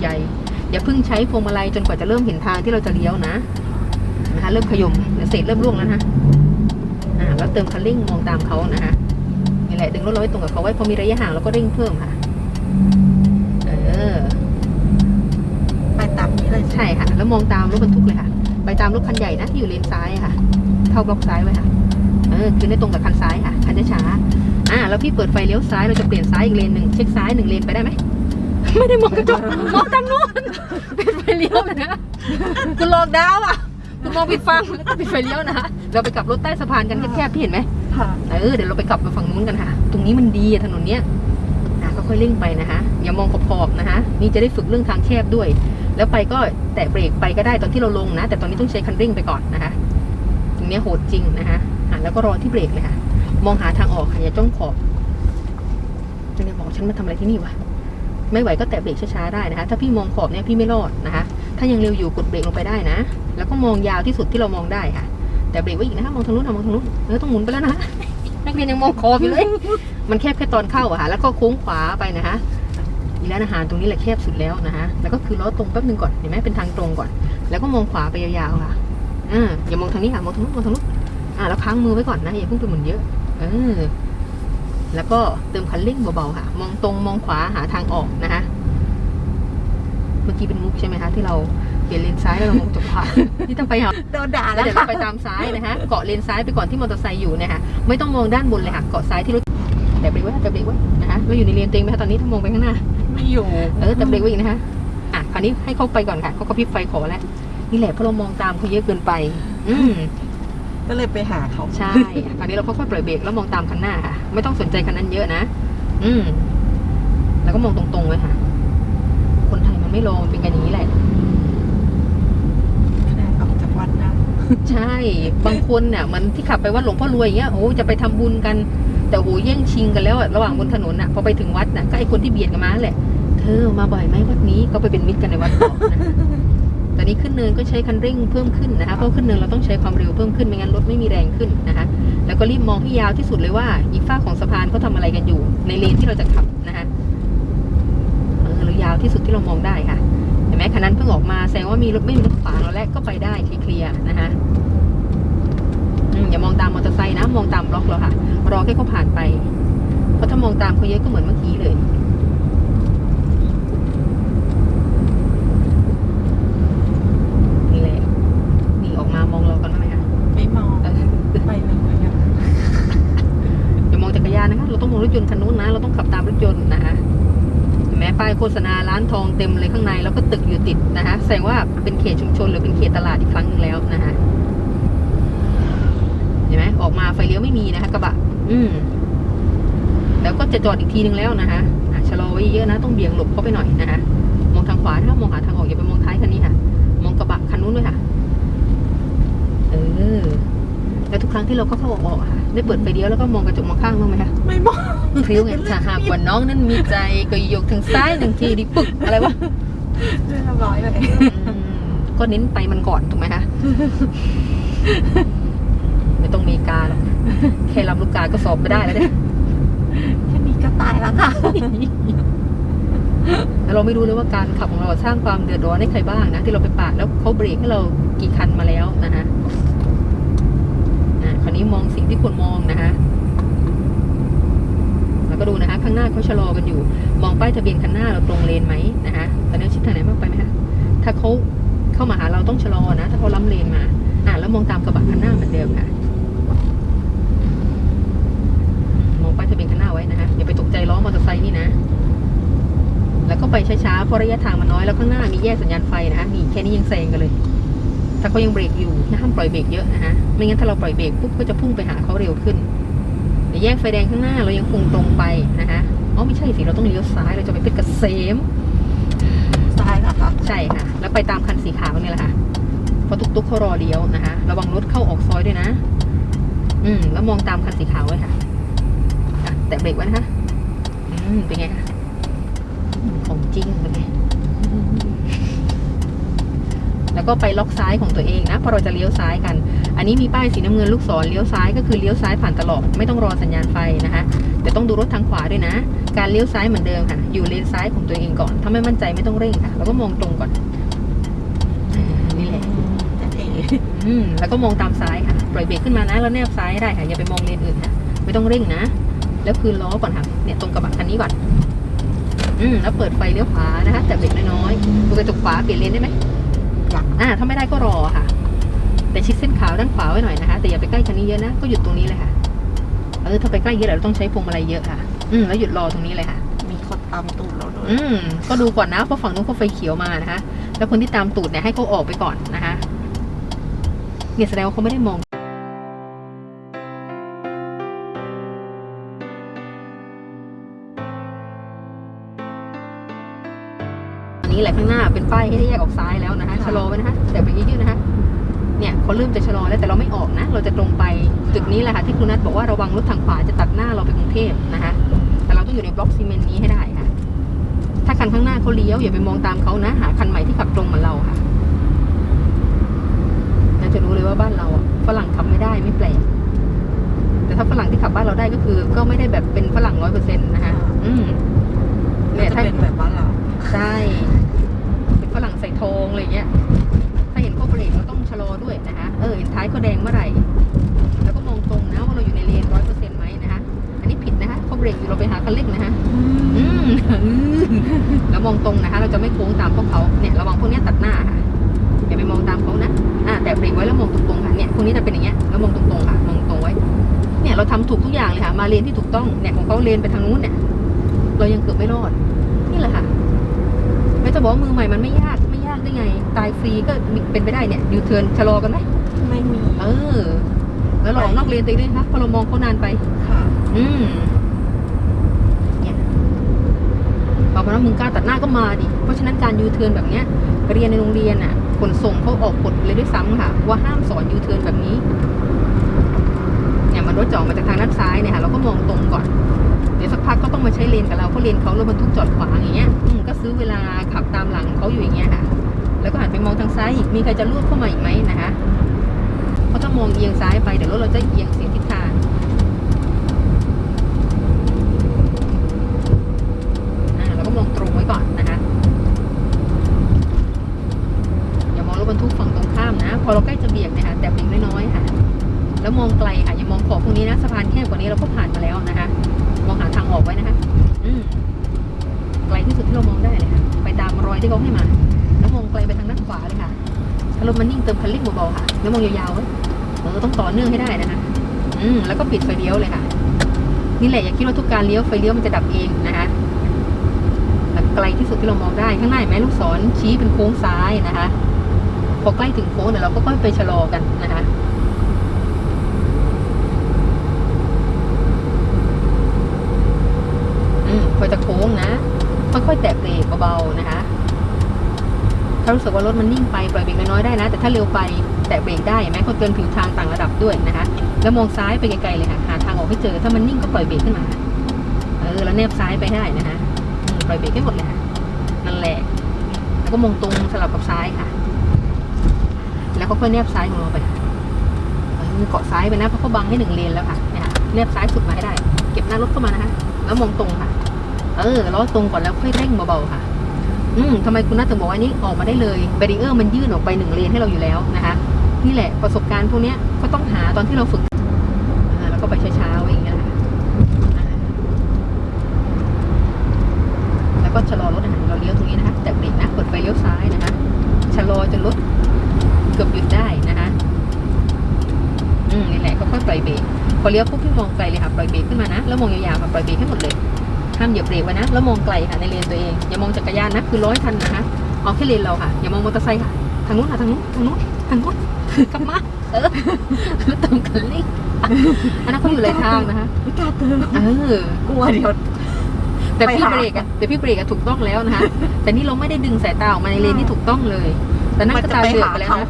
ใหญ่อย่าเพิ่งใช้พวงมาลัยจนกว่าจะเริ่มเห็นทางที่เราจะเลี้ยวนะนะคะ เริ่มขยมเดี๋ยวเศษเริ่มร่วงแล้วนะอ่าแล้วเติมคันเร่งมองตามเขานะคะนี่แหละดึงรถเราไว้ตรงกับเขาไว้พอมีระยะห่างเราก็เร่งเพิ่มค่ะ เออไปตามนี้เลยใช่ค่ะ แล้วมองตามรถบรรทุกเลยค่ะ ไปตามรถคันใหญ่นะที่อยู่เลนซ้ายอะค่ะ เข้าบล็อกซ้ายไว้ค่ะ เออคือในตรงกับคันซ้ายค่ะคันช้าๆอ่าแล้วพี่เปิดไฟเลี้ยวซ้ายเราจะเปลี่ยนซ้ายอีกเลนหนึ่งเช็คซ้ายหนึ่งเลนไปได้ไหม ไม่ได้มองกระจกมองทางนู้นปิดไฟเลี้ยวเลยนะคุณหลอกดาวอะคุณมองผิดฟังแล้วก็ปิดไฟเลี้ยวนะคะเราไปกลับรถใต้สะพานกันแคบๆพี่เห็นไหมค่ะเออเดี๋ยวเราไปกลับมาฝั่งนู้นกันค่ะ ตรงนี้มันดีอะถนนเนี้ยอะก็ค่อยเร่งไปนะคะอย่ามองขอบๆนะคะนี่จะได้ฝึกเรื่องทางแคบด้วย แล้วไปก็แตะเบรกไปก็ได้ตอนที่เราลงนะ แต่ตอนนี้ต้องใช้คันเร่งไปก่อนนะคะตรงเนี้ยโหดจริงนะคะอะแล้วก็รอที่เบรกเลยค่ะ มองหาทางออกค่ะอย่าจ้องขอบจะเนี่ยบอกฉันมาทำอะไรที่นี่วะ ไม่ไหวก็แตะเบรกช้าๆได้นะคะ ถ้าพี่มองขอบเนี่ยพี่ไม่รอดนะคะ ถ้ายังเร็วอยู่กดเบรกลงไปได้นะ แล้วก็มองยาวที่สุดที่เรามองได้ค่ะ แต่เบรกไว้อีกนะคะมองทางนู้นมองทางนู้นเออต้องหมุนไปแล้วนะ นักเรียนยังมองคอบอยู่เลย มันแคบแค่ตอนเข้าอะค่ะ แล้วก็โค้งขวาไปนะคะอีร้านอาหารตรงนี้แหละแคบสุดแล้วนะคะ แล้วก็คือล้อตรงแป๊บนึงก่อน เห็นไหมเป็นทางตรงก่อน แล้วก็มองขวาไปยาวๆค่ะอ่าอย่ามองทางนี้ค่ะ มองทางนู้น มองทางนู้น อ่าแล้วค้างมือไว้ก่อนนะ อย่าเพิ่งไปหมุนเยอะ เออ แล้วก็เติมคันเร่งเบาๆค่ะ มองตรงมองขวาหาทางออกนะคะเมื่อกี้เป็นมุกใช่ไหมคะ ที่เราเปลี่ยนเลนซ้ายแล้วเรามองจบขวาที่ต้องไปหาโดนด่าแล้แล้ววเดี๋ยวค่ะเราไปตามซ้ายนะคะเกาะเลนซ้ายไปก่อนที่มอเตอร์ไซค์อยู่นะคะไม่ต้องมองด้านบนเลยค่ะเกาะซ้ายที่รถแต่เบรกไว้แต่เบรกไว้นะคะเราอยู่ในเลนเต็งไหมคะตอนนี้ถ้ามองไปข้างหน้า ไม่อยู่เออแต่เบรกไว้อีกนะคะอะคราวนี้ให้เขาไปก่อนค่ะเขาก็พริบไฟขอแล้วนี่แหละเพราะเรามองตามเขาเยอะเกินไป อืม ก็เลยไปหาเขาใช่คราวนี้เราค่อยๆปล่อยเบรกแล้วมองตามคันหน้าค่ะ ไม่ต้องสนใจคันนั้นเยอะนะ อืม แล้วก็มองตรงๆไว้ค่ะ คนไทยมันไม่รอมันเป็นกันอย่างนี้แหละแค่ออกจากวัดนะใช่ บางคนเนี่ยมันที่ขับไปวัดหลวงพ่อรวยอย่างเงี้ยโอ้จะไปทำบุญกัน แต่โอ้แย่งชิงกันแล้วอะระหว่างบนถนนน่ะพอไปถึงวัดน่ะก็ไอคนที่เบียดกันมานั่นแหละ เธอมาบ่อยไหมวัดนี้ก็ไปเป็นมิตรกันในวัดต่อนะ แตอนนี้ขึ้นเนินก็ใช้คันเร่งเพิ่มขึ้นนะคะเพราะขึ้นเนินเราต้องใช้ความเร็วเพิ่มขึ้นไม่งั้นรถไม่มีแรงขึ้นนะคะแล้วก็รีบมองให้ยาวที่สุดเลยว่า อีกฝ้าของสะพานเขาทำอะไรกันอยู่ ในเลนที่เราจะขับนะคะเออเรายาวที่สุดที่เรามองได้ค่ะเห็นไหมคันนั้นเพิ่งออกมาแสดงว่ามีรถไม่มีรถขวางเราแล้วก็ไปได้เคลียร์นะคะอืมอย่ามองตามมอเตอร์ไซค์นะ มองตามบล็อกเราค่ะ รอแค่เขาผ่านไป เพราะถ้ามองตามเขาเยอะก็เหมือนเมื่อกี้เลย นี่แหละ นี่ออกมามองเรากันบ้างไหมคะ ไม่มอง เออ ไปเลยอะ อย่ามองจักรยานนะคะ เราต้องมองรถยนต์คันนู้นนะ เราต้องขับตามรถยนต์นะคะเห็นไหมป้ายโฆษณาร้าน ทองเต็มเลยข้างในแล้วก็ตึกอยู่ติดนะคะแสดงว่าเป็นเขตชุมชนหรือเป็นเขตตลาดอีกครั้งหนึ่งแล้วนะคะเห็นไหมออกมาไฟเลี้ยวไม่มีนะคะกระบะ อืมแล้วก็จะจอดอีกทีนึงแล้วนะคะอะชะลอไว้เยอะนะต้องเบี่ยงหลบเข้าไปหน่อยนะคะมองทางขวาถ้ามองหาทางออกอย่าไปมองท้ายคันนี้ค่ะ มองกระบะคันนู้นด้วยค่ะ เออ แล้วทุกครั้งที่เราก็เข้าออกๆอะค่ะได้เปิดไฟเลี้ยวแล้วก็มองกระจกมองข้างบ้างไหมคะไม่มองพริ้วไงถ้าหากว่าน้องนั้นมีใจก็ยกทางซ้ายหนึ่งทีดิปึกอะไรวะเรียบร้อยเลยอืมก็เน้นไปมันก่อนถูกไหมคะไม่ต้องมีกาหรอกแค่ลำลูกกาก็สอบไม่ได้แล้วเนี่ยแค่นี้ก็ตายแล้วค่ะแล้วเราไม่รู้เลยว่าการขับของเราสร้างความเดือดร้อนให้ใครบ้างนะ ที่เราไปปาดแล้วเขาเบรกให้เรากี่คันมาแล้วนะคะ อะคราวนี้มองสิ่งที่ควรมองนะคะแล้วก็ดูนะคะ ข้างหน้าเขาชะลอกันอยู่ มองป้ายทะเบียนคันหน้าเราตรงเลนไหมนะคะตอนนี้ชิดทางไหนมากไปไหมคะถ้าเขาเข้ามาหาเราต้องชะลอนะ ถ้าเขาล้ำเลนมาอะแล้วมองตามกระบะคันหน้าเหมือนเดิมค่ะมองป้ายทะเบียนคันหน้าไว้นะคะอย่าไปตกใจล้อมอเตอร์ไซค์นี่นะแล้วก็ไปช้าๆเพราะระยะทางมันน้อยแล้วข้างหน้ามีแยกสัญญาณไฟนะคะนี่แค่นี้ยังแซงกันเลย ถ้าเขายังเบรกอยู่ห้ามปล่อยเบรกเยอะนะคะไม่งั้นถ้าเราปล่อยเบรกปุ๊บก็จะพุ่งไปหาเขาเร็วขึ้นแต่แยกไฟแดงข้างหน้าเรายังคงตรงไปนะคะอ๋อไม่ใช่สิ เราต้องเลี้ยวซ้าย เราจะไปเพชรเกษมตายแล้วค่ะใช่ค่ะ แล้วไปตามคันสีขาวนี่แหละค่ะเพราะตุ๊กๆเขารอเลี้ยวนะคะ ระวังรถเข้าออกซอยด้วยนะ อืม แล้วมองตามคันสีขาวไว้ค่ะอะแตะเบรกไว้นะคะ อืม เป็นไงคะอืมของจริงเป็นไง แล้วก็ไปล็อกซ้ายของตัวเองนะเพราะเราจะเลี้ยวซ้ายกัน อันนี้มีป้ายสีน้ำเงินลูกศรเลี้ยวซ้ายก็คือเลี้ยวซ้ายผ่านตลอดไม่ต้องรอสัญญาณไฟนะคะแต่ต้องดูรถทางขวาด้วยนะ การเลี้ยวซ้ายเหมือนเดิมค่ะ อยู่เลนซ้ายของตัวเองก่อนถ้าไม่มั่นใจไม่ต้องเร่งค่ะเราก็มองตรงก่อนอ่านี่แหละจะเอ๋อืมแล้วก็มองตามซ้ายค่ะปล่อยเบรกขึ้นมานะแล้วแนบซ้ายให้ได้ค่ะอย่าไปมองเลนอื่นค่ะไม่ต้องเร่งนะ แล้วคืนล้อก่อนค่ะเนี่ยตรงกระบะคันนี้ก่อนอืมแล้วเปิดไฟเลี้ยวขวานะคะแต่เบรกน้อยๆดูกระจกขวาเปลี่ยนเลนได้ไหม อยากอ่าถ้าไม่ได้ก็รอค่ะ แต่ชิดเส้นขาวด้านขวาไว้หน่อยนะคะ แต่อย่าไปใกล้คันนี้เยอะนะ ก็หยุดตรงนี้เลยค่ะ เออถ้าไปใกล้เยอะเราต้องใช้พวงมาลัยเยอะค่ะ อืมแล้วหยุดรอตรงนี้เลยค่ะ มีคนตามตูดเราด้วยอืมก็ดูก่อนนะเพราะฝั่งนู้นเขาไฟเขียวมานะคะ แล้วคนที่ตามตูดเนี่ยให้เขาออกไปก่อนนะคะเนี่ยแสดงว่าเขาไม่ได้มอง แหละข้างหน้าเป็นป้ายให้แยกออกซ้ายแล้วนะคะชะลอไว้นะคะแต่ไปยืดๆนะคะเนี่ยเขาเริ่มจะชะลอแล้วแต่เราไม่ออกนะ เราจะตรงไปจุดนี้แหละค่ะที่คุณนัทบอกว่าระวังรถทางขวาจะตัดหน้าเราไปกรุงเทพนะคะแต่เราต้องอยู่ในบล็อกซีเมนต์นี้ให้ได้ค่ะ ถ้าคันข้างหน้าเขาเลี้ยวอย่าไปมองตามเขานะ หาคันใหม่ที่ขับตรงเหมือนเราค่ะเราจะรู้เลยว่าบ้านเราอะฝรั่งขับไม่ได้ไม่แปลกแต่ถ้าฝรั่งที่ขับบ้านเราได้ก็คือ ก็ไม่ได้แบบเป็นฝรั่งร้อยเปอร์เซ็นต์นะคะอืมเนี่ยจะถ้าเป็นแบบบ้านเรา ใช่เป็นฝรั่งใส่ทองอะไรเงี้ย ถ้าเห็นเขาเบรกเราต้องชะลอด้วยนะคะเออเห็นท้ายเขาแดงเมื่อไหร่ แล้วก็มองตรงนะว่าเราอยู่ในเลนร้อยเปอร์เซ็นต์ไหมนะคะ อันนี้ผิดนะคะเขาเบรกอยู่เราไปหาคันเร่งนะคะอืมแล้วมองตรงนะคะ เราจะไม่โค้งตามพวกเขาเนี่ยระวังพวกนี้ตัดหน้าค่ะอย่าไปมองตามเขานะอ่าแต่เบรกไว้แล้วมองตรงๆค่ะเนี่ยพวกนี้จะเป็นอย่างเงี้ยแล้วมองตรงๆค่ะมองตรงไว้ เนี่ยเราทำถูกทุกอย่างเลยค่ะมาเลนที่ถูกต้องเนี่ยของเขาเลนไปทางนู้นเนี่ย เรายังเกือบไม่รอดนี่แหละค่ะ จะบอกว่ามือใหม่มันไม่ยากไม่ยากได้ไง ตายฟรีก็มีเป็นไปได้เนี่ยยูเทิร์นชะลอกันไหมไม่มี เออ แล้วเราออกนอกเลนตัวเองด้วยนะคะเพราะเรามองเขานานไป ค่ะ อืมเนี่ยบอกว่ามึงกล้าตัดหน้าก็มาดิ เพราะฉะนั้นการยูเทิร์นแบบเนี้ยเรียนในโรงเรียนอะขนส่งเขาออกกฎเลยด้วยซ้ำค่ะ ว่าห้ามสอนยูเทิร์นแบบนี้เนี่ยมันรถจะออกมาจากทางด้านซ้ายเนี่ยค่ะเราก็มองตรงก่อนเดี๋ยว สักพักก็ต้องมาใช้เลนกับเราเพราะเลนเขารถบรรทุกจอดขวางอย่างเงี้ยอืมก็ซื้อเวลาขับตามหลังเขาอยู่อย่างเงี้ยค่ะแล้วก็หันไปมองทางซ้ายอีกมีใครจะลวดเข้ามาอีกไหมนะคะเพราะถ้ามองเอียงซ้ายไปเดี๋ยวรถเราจะเอียงเสียทิศทางอ่าเราก็มองตรงไว้ก่อนนะคะอย่ามองรถบรรทุกฝั่งตรงข้ามนะ พอเราใกล้จะเบี่ยงนี่ยค่ะแต่เบี่ยงน้อยๆค่ะ แล้วมองไกลค่ะอย่ามองขอบพวกนี้นะสะพานแคบกว่านี้เราก็ผ่านมาแล้วนะคะ มองหาทางออกไว้นะคะอืมไกลที่สุดที่เรามองได้เลยค่ะ ไปตามรอยที่เขาให้มา แล้วมองไกลไปทางด้านขวาเลยค่ะถ้ารถมันนิ่งเติมคันเร่งเบาๆค่ะ แล้วมองยาวๆไว้เออต้องต่อเนื่องให้ได้นะคะ อืมแล้วก็ปิดไฟเลี้ยวเลยค่ะ นี่แหละอย่าคิดว่าทุกการเลี้ยวไฟเลี้ยวมันจะดับเองนะคะแล้วไกลที่สุดที่เรามองได้ข้างหน้าเห็นไหมลูกศรชี้เป็นโค้งซ้ายนะคะ พอใกล้ถึงโค้งเดี๋ยวเราก็ค่อยไปชะลอกันนะคะ อืมพอจะโค้งนะค่อยๆแตะเบรกเบาๆนะคะ ถ้ารู้สึกว่ารถมันนิ่งไปปล่อยเบรกน้อยๆได้นะ แต่ถ้าเร็วไปแตะเบรกได้ไหมเขาเตือนผิวทางต่างระดับด้วยนะคะ แล้วมองซ้ายไปไกลๆเลยค่ะหาทางออกให้เจอ ถ้ามันนิ่งก็ปล่อยเบรกขึ้นมาเออแล้วแนบซ้ายไปได้นะคะปล่อยเบรกให้หมดเลยค่ะนั่นแหละ แล้วก็มองตรงสลับกับซ้ายค่ะ แล้วก็ค่อยแนบซ้ายของเราไปเอเกาะซ้ายไปนะเพราะเขาบังให้หนึ่งเลนแล้วค่ะเนี่ยแนบซ้ายสุดมาให้ได้ เก็บหน้ารถเข้ามานะคะ แล้วมองตรงค่ะ เออล้อตรงก่อนแล้วค่อยเร่งเบาๆค่ะ อืมทำไมคุณน่าถึงบอกว่านี่ออกมาได้เลยแบรีเออร์มันยื่นออกไปหนึ่งเลนให้เราอยู่แล้วนะคะนี่แหละประสบการณ์พวกนี้ก็ต้องหาตอนที่เราฝึกอ่าแล้วก็ไปช้าๆไว้อย่างเงี้ยแหละค่ะอ่าแล้วก็ชะลอรถหารเราเลี้ยวตรงนี้นะคะแต่เบรกนะเปิดไฟเลี้ยวซ้ายนะคะชะลอจนรถเกือบหยุดได้นะคะอืมนี่แหละก็ค่อยปล่อยเบรกพอเลี้ยวปุ๊บพี่มองไกลเลยค่ะปล่อยเบรกขึ้นมานะแล้วมองยาวๆค่ะปล่อยเบรกให้หมดเลย ห้ามเหยียบเบรกไว้นะ แล้วมองไกลค่ะในเลนตัวเอง อย่ามองจักรยานนะ คือร้อยคันนะคะ เอาแค่เลนเราค่ะ อย่ามองมอเตอร์ไซค์ค่ะ ทางนู้นค่ะ ทางนู้น ทางนู้น ทางนู้น กลับมา เออแล้วเติมคันเร่งอันนั้นเขาอยู่หลายทางนะคะ ไม่กล้าเติมเออกลัวเดี๋ยวแต่พี่ไปหาเบรกอะแต่พี่เบรกอะถูกต้องแล้วนะคะ แต่นี่เราไม่ได้ดึงสายตาออกมาในเลนที่ถูกต้องเลย แต่นั่นก็ตาเหลือกไปแล้วนะ